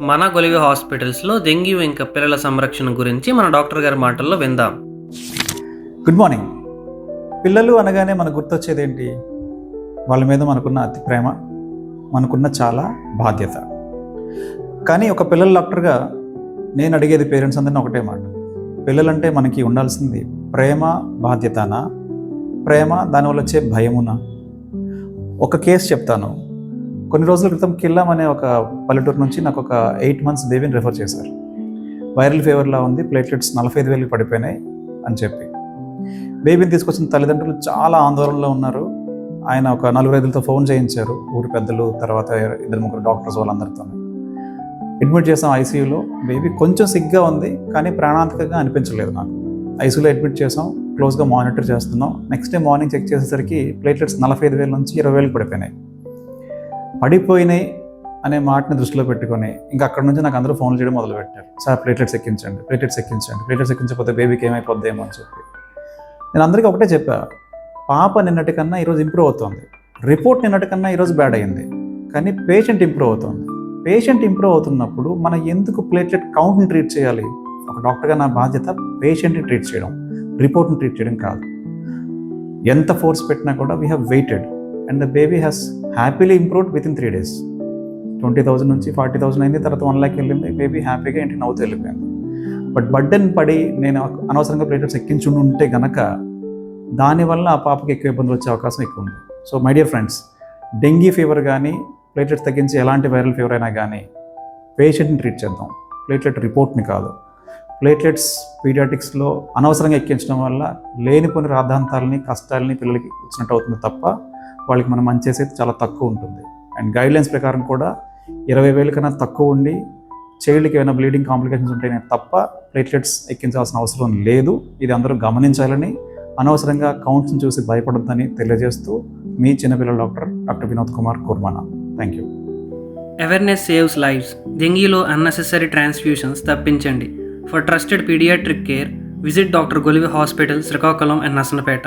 మన గొలివి హాస్పిటల్స్లో డెంగ్యూ ఇంకా పిల్లల సంరక్షణ గురించి మన డాక్టర్ గారి మాటల్లో విందాం. గుడ్ మార్నింగ్ పిల్లలు అనగానే మనకు గుర్తొచ్చేది ఏంటి? వాళ్ళ మీద మనకున్న అతి ప్రేమ మనకున్న చాలా బాధ్యత. కానీ ఒక పిల్లల డాక్టర్గా నేను అడిగేది పేరెంట్స్ అందరినీ ఒకటే మాట. పిల్లలంటే మనకి ఉండాల్సింది ప్రేమ బాధ్యతనా? ప్రేమ దానివల్ల వచ్చే భయమునా? ఒక కేసు చెప్తాను. కొన్ని రోజుల క్రితం కిల్లాం అనే ఒక పల్లెటూరు నుంచి నాకు ఒక ఎయిట్ మంత్స్ బేబీని రెఫర్ చేశారు. వైరల్ ఫీవర్లా ఉంది ప్లేట్లెట్స్ నలభై ఐదు వేలు పడిపోయినాయి అని చెప్పి. బేబీని తీసుకొచ్చిన తల్లిదండ్రులు చాలా ఆందోళనలో ఉన్నారు. ఆయన ఒక నలుగురు ఐదులతో ఫోన్ చేయించారు ఊరి పెద్దలు తర్వాత ఇద్దరు ముగ్గురు డాక్టర్స్ వాళ్ళందరితో అడ్మిట్ చేసాం ఐసీయూలో. బేబీ కొంచెం సిగ్గా ఉంది కానీ ప్రాణాంతకంగా అనిపించలేదు నాకు. ఐసీయూలో అడ్మిట్ చేసాం క్లోజ్గా మానిటర్ చేస్తున్నాం. నెక్స్ట్ డే మార్నింగ్ చెక్ చేసేసరికి ప్లేట్లెట్స్ నలభై ఐదు వేల నుంచి ఇరవై వేలు పడిపోయినాయి. పడిపోయినాయి అనే మాటని దృష్టిలో పెట్టుకొని ఇంకా అక్కడ నుంచి నాకు అందరూ ఫోన్లు చేయడం మొదలుపెట్టారు. సార్ ప్లేట్లెట్స్ ఎక్కించండి ప్లేట్లెట్స్ ఎక్కించండి ప్లేట్లెట్స్ ఎక్కించకపోతే బేబీకి ఏమైపోద్దేమో అని చెప్పి. నేను అందరికీ ఒకటే చెప్పా పాప నిన్నటికన్నా ఈరోజు ఇంప్రూవ్ అవుతుంది. రిపోర్ట్ నిన్నటికన్నా ఈరోజు బ్యాడ్ అయింది. కానీ పేషెంట్ ఇంప్రూవ్ అవుతుంది. పేషెంట్ ఇంప్రూవ్ అవుతున్నప్పుడు మనం ఎందుకు ప్లేట్లెట్ కౌంట్ని ట్రీట్ చేయాలి? ఒక డాక్టర్గా నా బాధ్యత పేషెంట్ని ట్రీట్ చేయడం రిపోర్ట్ని ట్రీట్ చేయడం కాదు. ఎంత ఫోర్స్ పెట్టినా కూడా we have waited and the baby has happily improved within three days. Twenty thousand నుంచి ఫార్టీ థౌసండ్ అయింది తర్వాత వన్ ల్యాక్ వెళ్ళింది మేబీ హ్యాపీగా ఇంటి నవ్వుతూ వెళ్ళిపోయింది. బట్ బర్డెన్ పడి నేను అనవసరంగా ప్లేటెట్స్ ఎక్కించుండి ఉంటే గనక దానివల్ల ఆ పాపకి ఎక్కువ ఇబ్బందులు వచ్చే అవకాశం ఎక్కువ ఉంది. So my dear friends dengue fever కానీ ప్లేటెట్స్ తగ్గించి ఎలాంటి వైరల్ ఫీవర్ అయినా కానీ పేషెంట్ని ట్రీట్ చేద్దాం. ప్లేట్లెట్ రిపోర్ట్ని కాదు. ప్లేట్లెట్స్ పీడియాటిక్స్లో అనవసరంగా ఎక్కించడం వల్ల లేనిపోని రాద్ధాంతాలని కష్టాలని పిల్లలకి వచ్చినట్టు అవుతుంది తప్ప వాళ్ళకి మనం మంచి చేసేది చాలా తక్కువ ఉంటుంది. అండ్ గైడ్లైన్స్ ప్రకారం కూడా ఇరవై వేల కన్నా తక్కువ ఉండి చైల్డ్కి ఏమైనా బ్లీడింగ్ కాంప్లికేషన్స్ ఉంటేనే తప్ప ప్లేట్లెట్స్ ఎక్కించాల్సిన అవసరం లేదు. ఇది అందరూ గమనించాలని అనవసరంగా కౌంట్స్ని చూసి భయపడొద్దని తెలియజేస్తూ మీ చిన్నపిల్లల doctor doctor Vinod Kumar Kurmana. Thank you awareness saves lives డెంగీలో unnecessary transfusions తప్పించండి. For trusted paediatric care visit doctor Golivi hospital Srikakulam and Nasanapeta